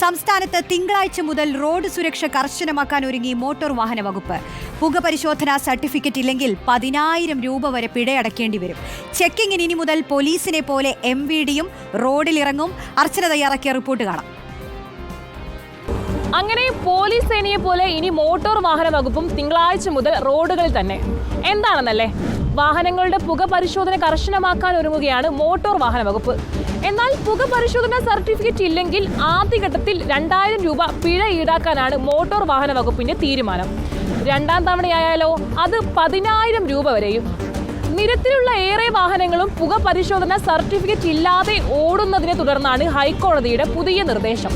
സംസ്ഥാനത്ത് തിങ്കളാഴ്ച മുതൽ റോഡ് സുരക്ഷ കർശനമാക്കാൻ ഒരുങ്ങി മോട്ടോർ വാഹന വകുപ്പ്. പുക പരിശോധനാ സർട്ടിഫിക്കറ്റ് ഇല്ലെങ്കിൽ പതിനായിരം രൂപ വരെ പിഴയടക്കേണ്ടി വരും. ചെക്കിങ്ങിന് ഇനി മുതൽ പോലീസിനെ പോലെ എം വി ഡിയും റോഡിലിറങ്ങും. അർച്ചന തയ്യാറാക്കിയ റിപ്പോർട്ട് കാണാം. അങ്ങനെ പോലീസ് സേനയെ പോലെ ഇനി മോട്ടോർ വാഹന വകുപ്പും തിങ്കളാഴ്ച മുതൽ റോഡുകളിൽ തന്നെ. എന്താണെന്നല്ലേ? വാഹനങ്ങളുടെ പുക പരിശോധന കർശനമാക്കാൻ ഒരുങ്ങുകയാണ് മോട്ടോർ വാഹന വകുപ്പ്. എന്നാൽ പുക പരിശോധന സർട്ടിഫിക്കറ്റ് ഇല്ലെങ്കിൽ ആദ്യഘട്ടത്തിൽ രണ്ടായിരം രൂപ പിഴ ഈടാക്കാനാണ് മോട്ടോർ വാഹന വകുപ്പിന്റെ തീരുമാനം. രണ്ടാം തവണയായാലോ അത് പതിനായിരം രൂപ വരെയും. നിരത്തിലുള്ള ഏറെ വാഹനങ്ങളും പുക പരിശോധന സർട്ടിഫിക്കറ്റ് ഇല്ലാതെ ഓടുന്നതിനെ തുടർന്നാണ് ഹൈക്കോടതിയുടെ പുതിയ നിർദ്ദേശം.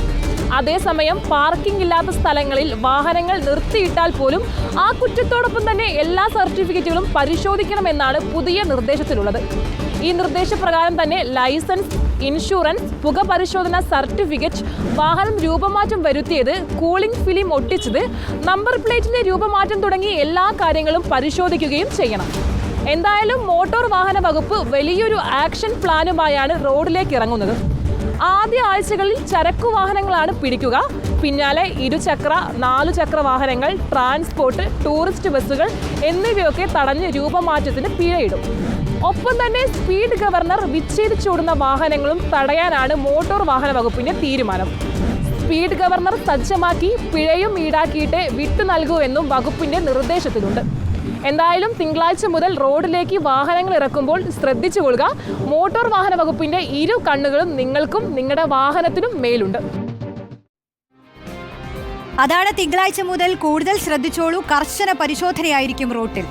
അതേസമയം പാർക്കിംഗ് ഇല്ലാത്ത സ്ഥലങ്ങളിൽ വാഹനങ്ങൾ നിർത്തിയിട്ടാൽ പോലും ആ കുറ്റത്തോടൊപ്പം തന്നെ എല്ലാ സർട്ടിഫിക്കറ്റുകളും പരിശോധിക്കണമെന്നാണ് പുതിയ നിർദ്ദേശത്തിലുള്ളത്. ഈ നിർദ്ദേശപ്രകാരം തന്നെ ലൈസൻസ് ഇൻഷുറൻസ് പുക പരിശോധന സർട്ടിഫിക്കറ്റ് വാഹനം രൂപമാറ്റം വരുത്തിയത് കൂളിംഗ് ഫിലിം ഒട്ടിച്ചത് നമ്പർ പ്ലേറ്റിന്റെ രൂപമാറ്റം തുടങ്ങി എല്ലാ കാര്യങ്ങളും പരിശോധിക്കുകയും ചെയ്യണം. എന്തായാലും മോട്ടോർ വാഹന വകുപ്പ് വലിയൊരു ആക്ഷൻ പ്ലാനുമായാണ് റോഡിലേക്ക് ഇറങ്ങുന്നത്. ആദ്യ ആഴ്ചകളിൽ ചരക്കു വാഹനങ്ങളാണ് പിടിക്കുക. പിന്നാലെ ഇരുചക്ര നാലുചക്ര വാഹനങ്ങൾ ട്രാൻസ്പോർട്ട് ടൂറിസ്റ്റ് ബസ്സുകൾ എന്നിവയൊക്കെ തടഞ്ഞ് രൂപമാറ്റത്തിന് പിഴയിടും. ഒപ്പം തന്നെ സ്പീഡ് ഗവർണർ വിച്ഛേദിച്ചോടുന്ന വാഹനങ്ങളും തടയാനാണ് മോട്ടോർ വാഹന വകുപ്പിന്റെ തീരുമാനം. സ്പീഡ് ഗവർണർ സജ്ജമാക്കി പിഴയും ഈടാക്കിയിട്ട് വിട്ടു നൽകൂ എന്നും വകുപ്പിന്റെ നിർദ്ദേശത്തിലുണ്ട്. എന്തായാലും തിങ്കളാഴ്ച മുതൽ റോഡിലേക്ക് വാഹനങ്ങൾ ഇറക്കുമ്പോൾ ശ്രദ്ധിച്ചു കൊള്ളുക. മോട്ടോർ വാഹന വകുപ്പിന്റെ ഇരു കണ്ണുകളും നിങ്ങൾക്കും നിങ്ങളുടെ വാഹനത്തിനും മേലുണ്ട്. അതാണ് തിങ്കളാഴ്ച മുതൽ കൂടുതൽ ശ്രദ്ധിച്ചോളൂ കർശന പരിശോധനയായിരിക്കും റൂട്ടിൽ.